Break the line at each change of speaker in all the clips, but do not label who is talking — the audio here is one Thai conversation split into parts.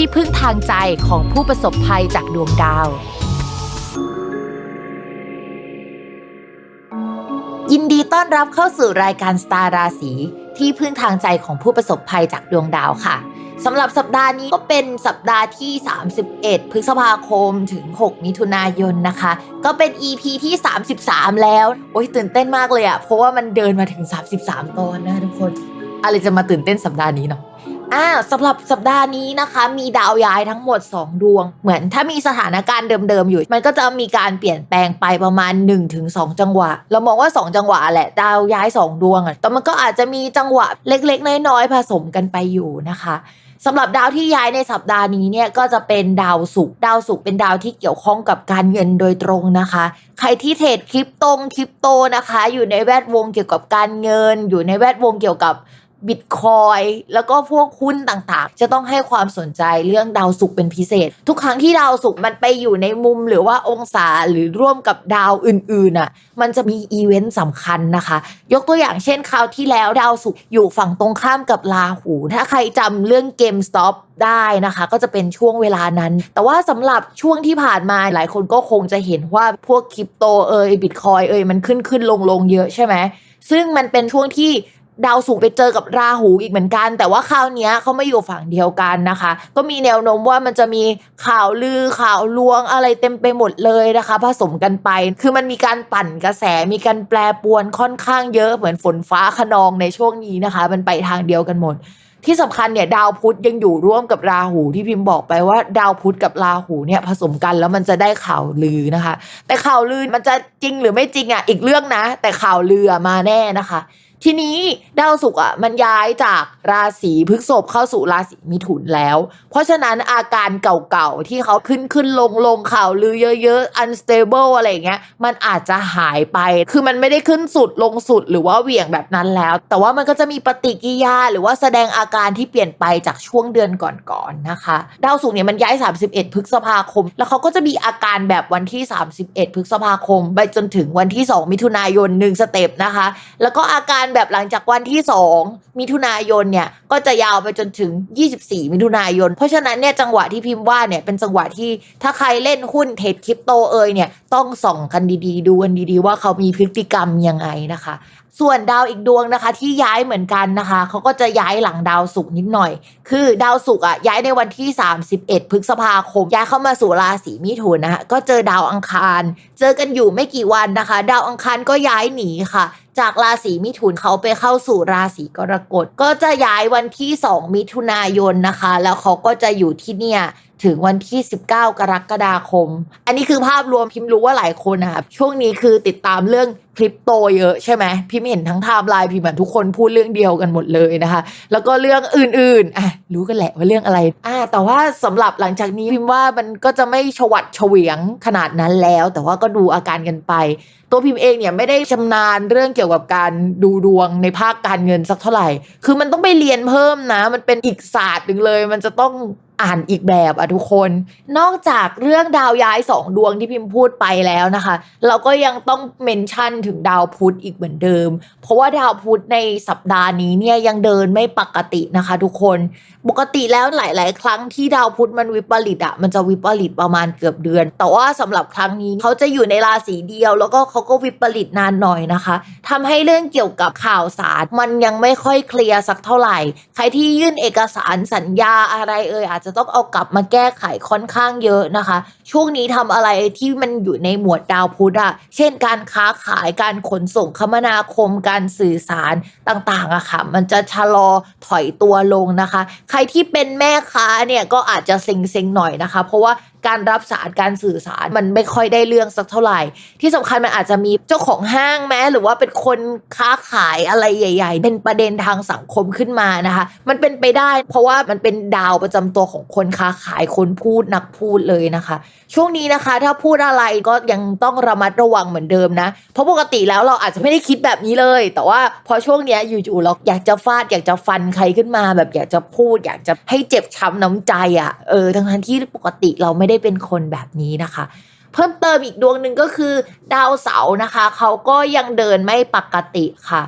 ที่พึ่งทางใจของผู้ประสบภัยจากดวงดาว ยินดีต้อนรับเข้าสู่รายการสตาร์ราศีที่พึ่งทางใจของผู้ประสบภัยจากดวงดาวค่ะสำหรับสัปดาห์นี้ก็เป็นสัปดาห์ที่ 31 พฤษภาคมถึง 6 มิถุนายนนะคะ ก็เป็น EP ที่ 33 แล้ว โอ้ยตื่นเต้นมากเลยอะเพราะว่ามันเดินมาถึง 33 ตอนนะทุกคน อะไรจะมาตื่นเต้นสัปดาห์นี้เนาะ อ่าสำหรับสัปดาห์นี้นะคะ มีดาวย้ายทั้งหมด 2 ดวง เหมือนถ้ามีสถานการณ์เดิมๆอยู่ มันก็จะมีการเปลี่ยนแปลงไปประมาณ 1-2 จังหวะ เรามองว่า 2 จังหวะแหละดาวย้าย 2 ดวงอะแต่มันก็อาจจะมีจังหวะเล็กๆ น้อยๆผสมกันไปอยู่นะคะสำหรับดาวที่ย้ายในสัปดาห์นี้เนี่ยก็จะเป็นดาวศุกร์ดาวศุกร์เป็นดาวที่เกี่ยวข้องกับการเงินโดยตรงนะคะ ใครที่เทรดคริปตงคริปโตนะคะ อยู่ในแวดวงเกี่ยวกับการเงิน อยู่ในแวดวงเกี่ยวกับ บิตคอยแล้วก็พวกหุ้นต่างๆ จะต้องให้ความสนใจเรื่องดาวศุกร์เป็นพิเศษ ทุกครั้งที่ดาวศุกร์มันไปอยู่ในมุมหรือว่าองศาหรือร่วมกับดาวอื่นๆอะมันจะมีอีเวนต์สำคัญนะคะ ยกตัวอย่างเช่นคราวที่แล้วดาวศุกร์อยู่ฝั่งตรงข้ามกับราหู ถ้าใครจำเรื่องเกมสต็อปได้นะคะ ก็จะเป็นช่วงเวลานั้น แต่ว่าสำหรับช่วงที่ผ่านมาหลายคนก็คงจะเห็นว่าพวกคริปโตเอยบิตคอยเอยมันขึ้นขึ้นลงลงเยอะใช่ไหมซึ่งมันเป็นช่วงที่ ดาวศุกร์ไปเจอกับราหูอีกเหมือนกัน แต่ว่าคราวนี้เขาไม่อยู่ฝั่งเดียวกันนะคะ ก็มีแนวโน้มว่ามันจะมีข่าวลือข่าวลวงอะไรเต็มไปหมดเลยนะคะ ผสมกันไป คือมันมีการปั่นกระแสมีการแปรปวนค่อนข้างเยอะเหมือนฝนฟ้าขนองในช่วงนี้นะคะ มันไปทางเดียวกันหมดที่สำคัญเนี่ยดาวพุธยังอยู่ร่วมกับราหูที่พิมพ์บอกไปว่าดาวพุธกับราหูเนี่ยผสมกันแล้วมันจะได้ข่าวลือนะคะ แต่ข่าวลือมันจะจริงหรือไม่จริงอะอีกเรื่องนะ แต่ข่าวลือมาแน่นะคะ ทีนี้ดาวศุกร์อะมันย้ายจากราศีพฤษภเข้าสู่ราศีมิถุนแล้ว เพราะฉะนั้นอาการเก่าๆที่เขาขึ้นขึ้นลงลงข่าวลือเยอะๆ unstable อะไรเงี้ย มันอาจจะหายไป คือมันไม่ได้ขึ้นสุดลงสุดหรือว่าเหวี่ยงแบบนั้นแล้ว แต่ว่ามันก็จะมีปฏิกิริยาหรือว่าแสดงอาการที่เปลี่ยนไปจากช่วงเดือนก่อนๆนะคะ ดาวศุกร์เนี่ยมันย้าย 31 พฤษภาคม แล้วเขาก็จะมีอาการแบบวันที่ 31 พฤษภาคม ไปจนถึงวันที่ 2 มิถุนายน1สเต็ปนะคะ แล้วก็อาการแบบหลังจากวันที่ 2 มิถุนายนเนี่ยก็จะยาวไปจนถึง 24 มิถุนายน เพราะฉะนั้นเนี่ยจังหวะที่พิมพ์ว่าเนี่ยเป็นจังหวะที่ถ้าใครเล่นหุ้นเทรดคริปโตเอยเนี่ยต้องส่องกันดีๆ ดูกันดีๆ ว่าเขามีพฤติกรรมยังไงนะคะ ส่วนดาวอีกดวงนะคะ ที่ย้ายเหมือนกันนะคะเขาก็จะย้ายหลังดาวศุกร์นิดหน่อย คือดาวศุกร์อะย้ายในวันที่ 31 พฤษภาคมย้ายเข้ามาสู่ราศีมิถุนนะคะก็เจอดาวอังคาร เจอกันอยู่ไม่กี่วันนะคะ ดาวอังคารก็ย้ายหนีค่ะ จากราศีมิถุนเขาไปเข้าสู่ราศีกรกฎก็จะย้ายวันที่ 2 มิถุนายนนะคะ แล้วเขาก็จะอยู่ที่เนี่ย ถึงวันที่ 19 กรกฎาคม อันนี้คือภาพรวมพิมพ์รู้ว่าหลายคนนะคะช่วงนี้คือติดตามเรื่องคริปโตเยอะใช่ไหมพิมพ์เห็นทั้งไทม์ไลน์พิมพ์เหมือนทุกคนพูดเรื่องเดียวกันหมดเลยนะคะ แล้วก็เรื่องอื่นๆอะรู้กันแหละว่าเรื่องอะไรอ่าแต่ว่าสำหรับหลังจากนี้พิมพ์ว่ามันก็จะไม่ชวัดเฉวียงขนาดนั้นแล้ว แต่ว่าก็ดูอาการกันไป ตัวพิมพ์เองเนี่ยไม่ได้ชำนาญเรื่องเกี่ยวกับการดูดวงในภาคการเงินสักเท่าไหร่ คือมันต้องไปเรียนเพิ่มนะ มันเป็นอีกศาสตร์หนึ่งเลย มันจะต้อง อ่านอีกแบบอะทุกคน นอกจากเรื่องดาวย้ายสองดวงที่พิมพ์พูดไปแล้วนะคะ เราก็ยังต้องเมนชั่นถึงดาวพุธอีกเหมือนเดิม เพราะว่าดาวพุธในสัปดาห์นี้เนี่ยยังเดินไม่ปกตินะคะ ทุกคน ปกติแล้วหลาย ๆ ครั้งที่ดาวพุธมันวิปริตอะมันจะวิปริตประมาณเกือบเดือน แต่ว่าสำหรับครั้งนี้เขาจะอยู่ในราศีเดียว แล้วก็เขาก็วิปริตนานหน่อยนะคะทำให้เรื่องเกี่ยวกับข่าวสารมันยังไม่ค่อยเคลียร์สักเท่าไหร่ ใครที่ยื่นเอกสารสัญญาอะไรเอ่ยอาจจะต้องเอากลับมาแก้ไขค่อนข้างเยอะนะคะ ช่วงนี้ทำอะไรที่มันอยู่ในหมวดดาวพุธอะเช่นการค้าขายการขนส่งคมนาคมการสื่อสารต่างๆอะค่ะ มันจะชะลอถอยตัวลงนะคะ ใครที่เป็นแม่ค้าเนี่ยก็อาจจะเซ็งๆหน่อยนะคะ เพราะว่าการรับสารการสื่อสารมันไม่ค่อยได้เรื่องสักเท่าไหร่ ที่สำคัญมันอาจจะมีเจ้าของห้างแม้หรือว่าเป็นคนค้าขายอะไรใหญ่ ๆ เป็นประเด็นทางสังคมขึ้นมานะคะ มันเป็นไปได้ เพราะว่ามันเป็นดาวประจำตัวของคนค้าขายคนพูดนักพูดเลยนะคะ ช่วงนี้นะคะ ถ้าพูดอะไรก็ยังต้องระมัดระวังเหมือนเดิมนะ เพราะปกติแล้วเราอาจจะไม่ได้คิดแบบนี้เลย แต่ว่าพอช่วงเนี้ยอยู่ๆเราอยากจะฟาดอยากจะฟันใครขึ้นมา แบบอยากจะพูด อยากจะให้เจ็บช้ำน้ำใจอะ่ะเออทั้งที่ปกติเราไม่ได้เป็นคนแบบนี้นะคะ เพิ่มเติมอีกดวงหนึ่งก็คือ ดาวเสาร์นะคะ เขาก็ยังเดินไม่ปกติค่ะ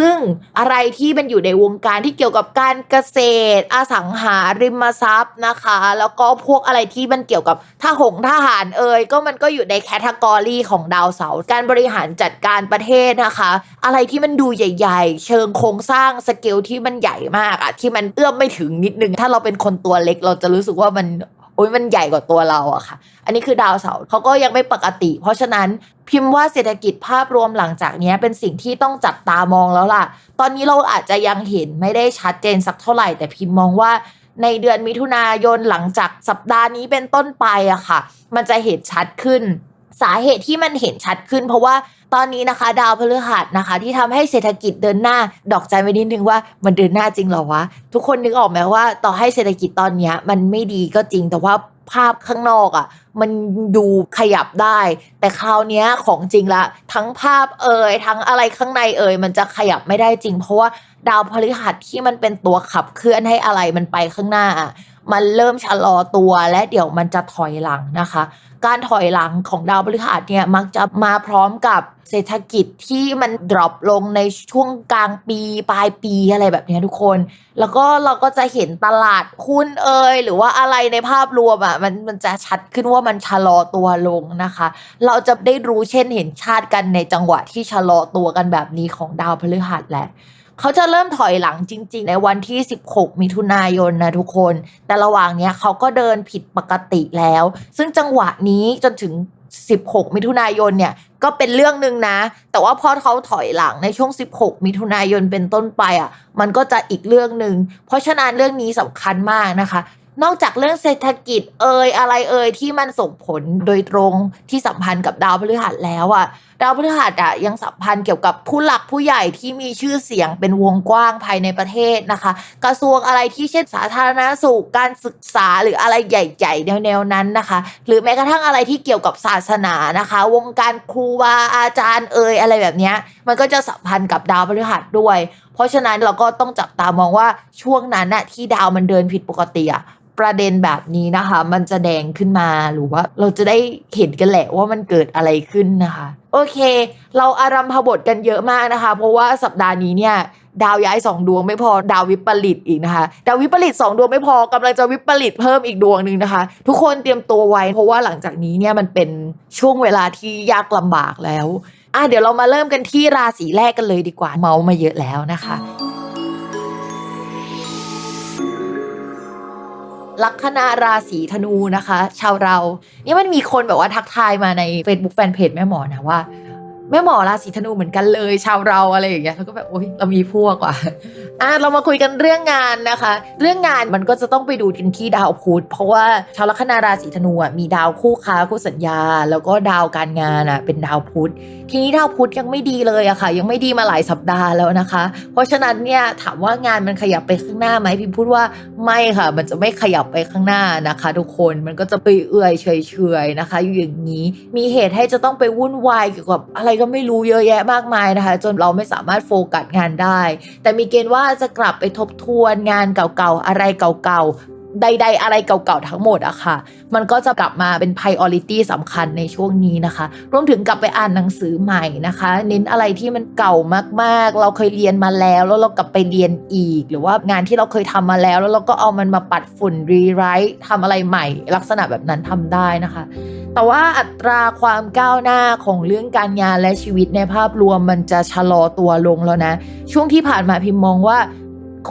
ซึ่งอะไรที่มันอยู่ในวงการที่เกี่ยวกับการเกษตร อสังหาริมทรัพย์นะคะ แล้วก็พวกอะไรที่มันเกี่ยวกับทหงทหารเอ่ยก็มันก็อยู่ในแคตตากรีของดาวเสาร์การบริหารจัดการประเทศนะคะ อะไรที่มันดูใหญ่ ๆ เชิงโครงสร้างสเกลที่มันใหญ่มากอะที่มันเอื้อมไม่ถึงนิดนึง ถ้าเราเป็นคนตัวเล็กเราจะรู้สึกว่ามัน โอ้ยมันใหญ่กว่าตัวเราอะค่ะ อันนี้คือดาวเสาร์เขาก็ยังไม่ปกติ เพราะฉะนั้นพิมพ์ว่าเศรษฐกิจภาพรวมหลังจากนี้เป็นสิ่งที่ต้องจับตามองแล้วล่ะ ตอนนี้เราอาจจะยังเห็นไม่ได้ชัดเจนสักเท่าไหร่ แต่พิมพ์มองว่าในเดือนมิถุนายนหลังจากสัปดาห์นี้เป็นต้นไปอะค่ะ มันจะเห็นชัดขึ้น สาเหตุที่มันเห็นชัดขึ้น เพราะว่าตอนนี้นะคะ ดาวพฤหัสนะคะ ที่ทำให้เศรษฐกิจเดินหน้า ดอกใจไว้นิดนึงว่ามันเดินหน้าจริงเหรอวะ ทุกคนนึกออกไหมว่า ต่อให้เศรษฐกิจตอนนี้มันไม่ดีก็จริงแต่ว่าภาพข้างนอกอะ่ะ มันดูขยับได้ แต่คราวนี้ของจริงละ ทั้งภาพเอ่ยทั้งอะไรข้างในเอ่ยมันจะขยับไม่ได้จริง เพราะว่าดาวพฤหัสที่มันเป็นตัวขับเคลื่อนให้อะไรมันไปข้างหน้าอะ มันเริ่มชะลอตัวและเดี๋ยวมันจะถอยหลังนะคะ การถอยหลังของดาวพฤหัสเนี่ยมักจะมาพร้อมกับเศรษฐกิจที่มันดรอปลงในช่วงกลางปีปลายปีอะไรแบบนี้ทุกคน แล้วก็เราก็จะเห็นตลาดหุ้นเอ่ยหรือว่าอะไรในภาพรวมอะมันมันจะชัดขึ้นว่ามันชะลอตัวลงนะคะ เราจะได้รู้เช่นเห็นชาติกันในจังหวะที่ชะลอตัวกันแบบนี้ของดาวพฤหัสแหละ เขาจะเริ่มถอยหลังจริง ๆ ในวันที่ 16 มิถุนายนนะทุกคน แต่ระหว่างเนี้ยเขาก็เดินผิดปกติแล้ว ซึ่งจังหวะนี้จนถึง 16 มิถุนายนเนี่ยก็เป็นเรื่องหนึ่งนะ แต่ว่าพอเขาถอยหลังในช่วง 16 มิถุนายนเป็นต้นไปอะ มันก็จะอีกเรื่องหนึ่ง เพราะฉะนั้นเรื่องนี้สำคัญมากนะคะ นอกจากเรื่องเศรษฐกิจเอ่ยอะไรเอ่ยที่มันส่งผลโดยตรงที่สัมพันธ์กับดาวพฤหัสแล้วอะดาวพฤหัสอะยังสัมพันธ์เกี่ยวกับผู้หลักผู้ใหญ่ที่มีชื่อเสียงเป็นวงกว้างภายในประเทศนะคะ กระทรวงอะไรที่เช่นสาธารณสุขการศึกษาหรืออะไรใหญ่ๆแนวๆนั้นนะคะ หรือแม้กระทั่งอะไรที่เกี่ยวกับศาสนานะคะ วงการครูบาอาจารย์เอ่ยอะไรแบบนี้มันก็จะสัมพันธ์กับดาวพฤหัสด้วย เพราะฉะนั้นเราก็ต้องจับตามองว่าช่วงนั้นน่ะที่ดาวมันเดินผิดปกติอะ ประเด็นแบบนี้นะคะ มันจะแดงขึ้นมาหรือว่าเราจะได้เห็นกันแหละว่ามันเกิดอะไรขึ้นนะคะ โอเค เราอารัมพบทกันเยอะมากนะคะ เพราะว่าสัปดาห์นี้เนี่ยดาวย้ายสองดวงไม่พอดาววิปริตอีกนะคะ ดาววิปริตสองดวงไม่พอกำลังจะวิปริตเพิ่มอีกดวงหนึ่งนะคะ ทุกคนเตรียมตัวไว้ เพราะว่าหลังจากนี้เนี่ยมันเป็นช่วงเวลาที่ยากลำบากแล้วอะเดี๋ยวเรามาเริ่มกันที่ราศีแรกกันเลยดีกว่าเมามาเยอะแล้วนะคะ ลัคนาราศีธนูนะคะ ชาวเรา นี่มันมีคนแบบว่าทักทายมาใน Facebook Fanpage แม่หมอนะว่า แม่หมอราศีธนูเหมือนกันเลย ชาวเราอะไรอย่างเงี้ยแล้วก็แบบโอ๊ยเรามีพวกว่ะอะเรามาคุยกันเรื่องงานนะคะ เรื่องงานมันก็จะต้องไปดูกันที่ดาวพุธเพราะว่าชาวลัคนาราศีธนูอะมีดาวคู่ค้าคู่สัญญา แล้วก็ดาวการงานอะเป็นดาวพุธทีนี้ดาวพุธยังไม่ดีเลยอะค่ะ ยังไม่ดีมาหลายสัปดาห์แล้วนะคะ เพราะฉะนั้นเนี่ยถามว่างานมันขยับไปข้างหน้าไหมพิมพูดว่าไม่ค่ะ มันจะไม่ขยับไปข้างหน้านะคะ ทุกคนมันก็จะไปเอื่อยเฉยๆนะคะ อยู่อย่างนี้มีเหตุให้จะต้องไปวุ่นวายเกี่ยวกับอะไรก็ก็ไม่รู้เยอะแยะมากมายนะคะ จนเราไม่สามารถโฟกัสงานได้ แต่มีเกณฑ์ว่าจะกลับไปทบทวนงานเก่าๆ อะไรเก่าๆ ใด ๆ อะไรเก่าๆทั้งหมดอะค่ะ มันก็จะกลับมาเป็น priority สำคัญในช่วงนี้นะคะ รวมถึงกลับไปอ่านหนังสือใหม่นะคะ เน้นอะไรที่มันเก่ามากๆ เราเคยเรียนมาแล้ว แล้วเรากลับไปเรียนอีก หรือว่างานที่เราเคยทำมาแล้ว แล้วเราก็เอามันมาปัดฝุ่นรีไรต์ทำอะไรใหม่ ลักษณะแบบนั้นทำได้นะคะ แต่ว่าอัตราความก้าวหน้าของเรื่องการงานและชีวิตในภาพรวมมันจะชะลอตัวลงแล้วนะ ช่วงที่ผ่านมาพิมพ์มองว่า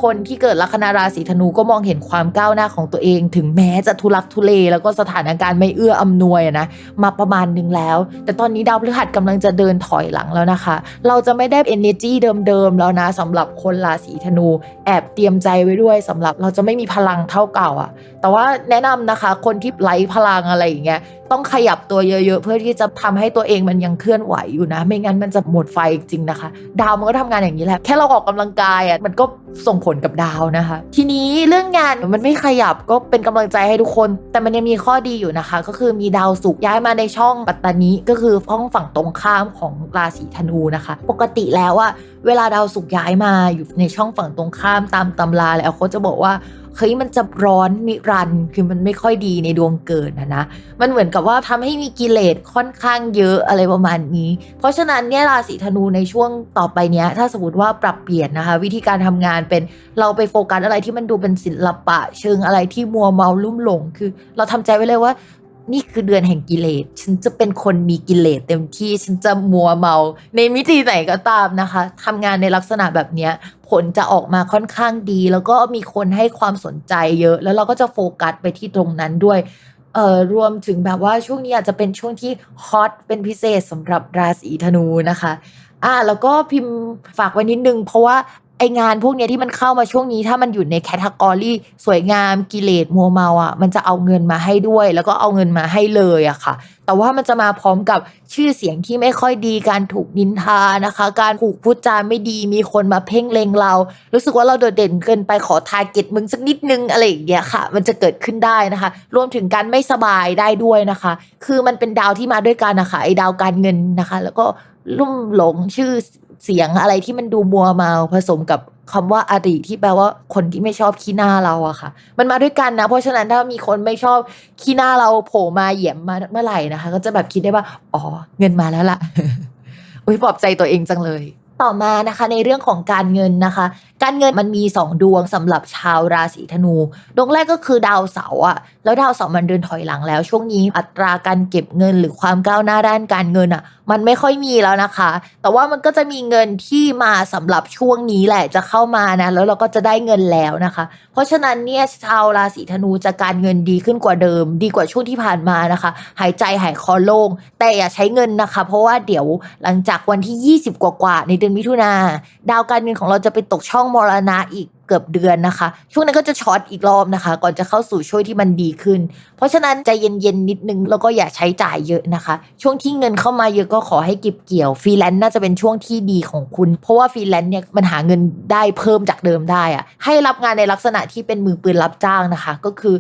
คนที่เกิดลัคนาราศีธนูก็มองเห็นความก้าวหน้าของตัวเอง ถึงแม้จะทุลักทุเล แล้วก็สถานการณ์ไม่เอื้ออำนวยนะมาประมาณหนึงแล้ว แต่ตอนนี้ดาวพฤหัสกำลังจะเดินถอยหลังแล้วนะคะ เราจะไม่ได้ energy เดิมๆแล้วนะสำหรับคนราศีธนู แอบเตรียมใจไว้ด้วยสำหรับเราจะไม่มีพลังเท่าเก่าอะแต่ว่าแนะนำนะคะ คนที่ไร้พลังอะไรอย่างเงี้ย ต้องขยับตัวเยอะ ๆ เพื่อที่จะทำให้ตัวเองมันยังเคลื่อนไหวอยู่นะ ไม่งั้นมันจะหมดไฟจริงนะคะ ดาวมันก็ทำงานอย่างนี้แหละ แค่เราออกกำลังกายอะมันก็ส่งผลกับดาวนะคะ ทีนี้เรื่องงานมันไม่ขยับก็เป็นกำลังใจให้ทุกคน แต่มันยังมีข้อดีอยู่นะคะ ก็คือมีดาวศุกร์ย้ายมาในช่องปัตตานีก็คือห้องฝั่งตรงข้ามของราศีธนูนะคะ ปกติแล้วอะเวลาดาวศุกร์ย้ายมาอยู่ในช่องฝั่งตรงข้ามตามตำราแล้วเขาจะบอกว่า เฮ้ยมันจะร้อนนิรันด์คือมันไม่ค่อยดีในดวงเกิดนะนะ มันเหมือนกับว่าทำให้มีกิเลสค่อนข้างเยอะอะไรประมาณนี้ เพราะฉะนั้นเนี่ยราศีธนูในช่วงต่อไปเนี้ย ถ้าสมมติว่าปรับเปลี่ยนนะคะ วิธีการทำงานเป็นเราไปโฟกัสอะไรที่มันดูเป็นศิลปะ เชิงอะไรที่มัวเมาลุ่มหลง คือ เราทำใจไว้เลยว่า นี่คือเดือนแห่งกิเลส ฉันจะเป็นคนมีกิเลสเต็มที่ ฉันจะมัวเมา ในมิติไหนก็ตามนะคะทำงานในลักษณะแบบเนี้ย ผลจะออกมาค่อนข้างดี แล้วก็มีคนให้ความสนใจเยอะ แล้วเราก็จะโฟกัสไปที่ตรงนั้นด้วย เอ่อ รวมถึงแบบว่าช่วงนี้อาจจะเป็นช่วงที่ฮอตเป็นพิเศษสำหรับราศีธนูนะคะ อ่า แล้วก็พิมพ์ฝากไว้นิดนึง เพราะว่าไองานพวกเนี้ยที่มันเข้ามาช่วงนี้ ถ้ามันอยู่ในแคตตากรีสวยงามกิเลสมัวเมาอะมันจะเอาเงินมาให้ด้วย แล้วก็เอาเงินมาให้เลยอะค่ะ แต่ว่ามันจะมาพร้อมกับชื่อเสียงที่ไม่ค่อยดีการถูกนินทานะคะ การถูกพูดจาไม่ดีมีคนมาเพ่งเลงเรา รู้สึกว่าเราโดดเด่นเกินไปขอทาร์เก็ตมึงสักนิดนึงอะไรอย่างเงี้ยค่ะ มันจะเกิดขึ้นได้นะคะ รวมถึงการไม่สบายได้ด้วยนะคะ คือมันเป็นดาวที่มาด้วยกันนะคะไอ้ดาวการเงินนะคะ แล้วก็ลุ่มหลงชื่อ เสียงอะไรที่มันดูมัวเมาผสมกับคำว่าอดีที่แปลว่าคนที่ไม่ชอบขี้หน้าเราอะค่ะ มันมาด้วยกันนะ เพราะฉะนั้นถ้ามีคนไม่ชอบขี้หน้าเราโผล่มาเหยียบมาเมื่อไหร่นะคะ ก็จะแบบคิดได้ว่า อ๋อ เงินมาแล้วล่ะอุ้ยปลอบใจตัวเองจังเลย ต่อมานะคะ ในเรื่องของการเงินนะคะ การเงินมันมี 2 ดวงสำหรับชาวราศีธนู ดวงแรกก็คือดาวเสาร์อะแล้วดาวเสาร์มันเดินถอยหลังแล้ว ช่วงนี้อัตราการเก็บเงินหรือความก้าวหน้าด้านการเงินอะมันไม่ค่อยมีแล้วนะคะ แต่ว่ามันก็จะมีเงินที่มาสำหรับช่วงนี้แหละจะเข้ามานะแล้วเราก็จะได้เงินแล้วนะคะ เพราะฉะนั้นเนี่ยชาวราศีธนูจะการเงินดีขึ้นกว่าเดิม ดีกว่าช่วงที่ผ่านมานะคะ หายใจหายคอโล่งแต่อย่าใช้เงินนะคะ เพราะว่าเดี๋ยวหลังจากวันที่ 20 กว่าๆในเดือนมิถุนาดาวการเงินของเราจะไปตกช่องมรณะอีกเกือบเดือนนะคะ ช่วงนั้นก็จะช็อตอีกรอบนะคะ ก่อนจะเข้าสู่ช่วงที่มันดีขึ้น เพราะฉะนั้นใจเย็นๆนิดนึงแล้วก็อย่าใช้จ่ายเยอะนะคะ ช่วงที่เงินเข้ามาเยอะก็ขอให้เก็บเกี่ยวฟรีแลนซ์น่าจะเป็นช่วงที่ดีของคุณ เพราะว่าฟรีแลนซ์เนี่ยมันหาเงินได้เพิ่มจากเดิมได้อะให้รับงานในลักษณะที่เป็นมือปืนรับจ้างนะคะ ก็คือ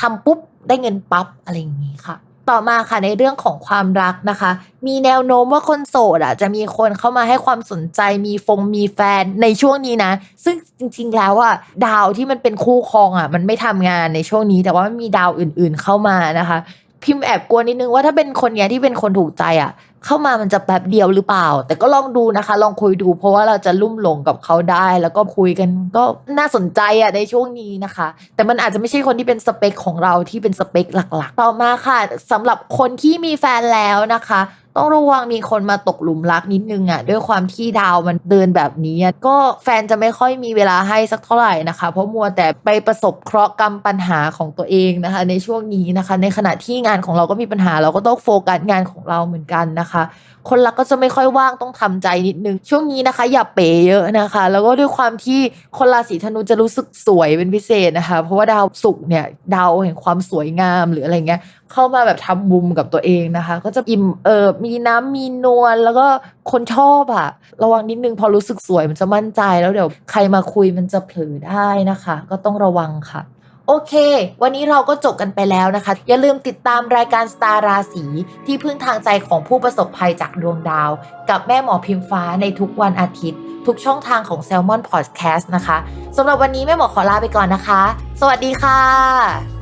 ทำปุ๊บได้เงินปั๊บอะไรอย่างนี้ค่ะ ต่อมาค่ะในเรื่องของความรักนะคะ มีแนวโน้มว่าคนโสดอะจะมีคนเข้ามาให้ความสนใจมีฟงมีแฟนในช่วงนี้นะ ซึ่งจริงๆแล้วอะดาวที่มันเป็นคู่ครองอะมันไม่ทำงานในช่วงนี้ แต่ว่ามันมีดาวอื่นๆเข้ามานะคะ พิมพ์แอบกลัวนิดนึงว่าถ้าเป็นคนเนี้ยที่เป็นคนถูกใจอะ เข้ามามันจะแบบเดียวหรือเปล่า แต่ก็ลองดูนะคะ ลองคุยดู เพราะว่าเราจะลุ่มหลงกับเขาได้ แล้วก็คุยกันก็น่าสนใจอะในช่วงนี้นะคะ แต่มันอาจจะไม่ใช่คนที่เป็นสเปคของเราที่เป็นสเปคหลักๆ ต่อมาค่ะสำหรับคนที่มีแฟนแล้วนะคะ ต้องระวังมีคนมาตกหลุมรักนิดนึงอะด้วยความที่ดาวมันเดินแบบนี้ก็แฟนจะไม่ค่อยมีเวลาให้สักเท่าไหร่นะคะ เพราะมัวแต่ไปประสบเคราะห์กรรมปัญหาของตัวเองนะคะ ในช่วงนี้นะคะ ในขณะที่งานของเราก็มีปัญหา เราก็ต้องโฟกัสงานของเราเหมือนกันนะคะ คนรักก็จะไม่ค่อยว่างต้องทำใจนิดนึง ช่วงนี้นะคะ อย่าเป๋เยอะนะคะ แล้วก็ด้วยความที่คนราศีธนูจะรู้สึกสวยเป็นพิเศษนะคะ เพราะว่าดาวศุกร์เนี่ยดาวแห่งความสวยงามหรืออะไรเงี้ย เข้ามาแบบทำบุมกับตัวเองนะคะ ก็จะอิ่มเอิบมีน้ำมีนวลแล้วก็คนชอบอะระวังนิดนึงพอรู้สึกสวยมันจะมั่นใจแล้วเดี๋ยวใครมาคุยมันจะเผลอได้นะคะ ก็ต้องระวังค่ะโอเค วันนี้เราก็จบกันไปแล้วนะคะ อย่าลืมติดตามรายการสตาร์ราศีที่พึ่งทางใจของผู้ประสบภัยจากดวงดาว กับแม่หมอพิมฟ้าในทุกวันอาทิตย์ ทุกช่องทางของ Salmon Podcast นะคะสำหรับวันนี้แม่หมอขอลาไปก่อนนะคะ สวัสดีค่ะ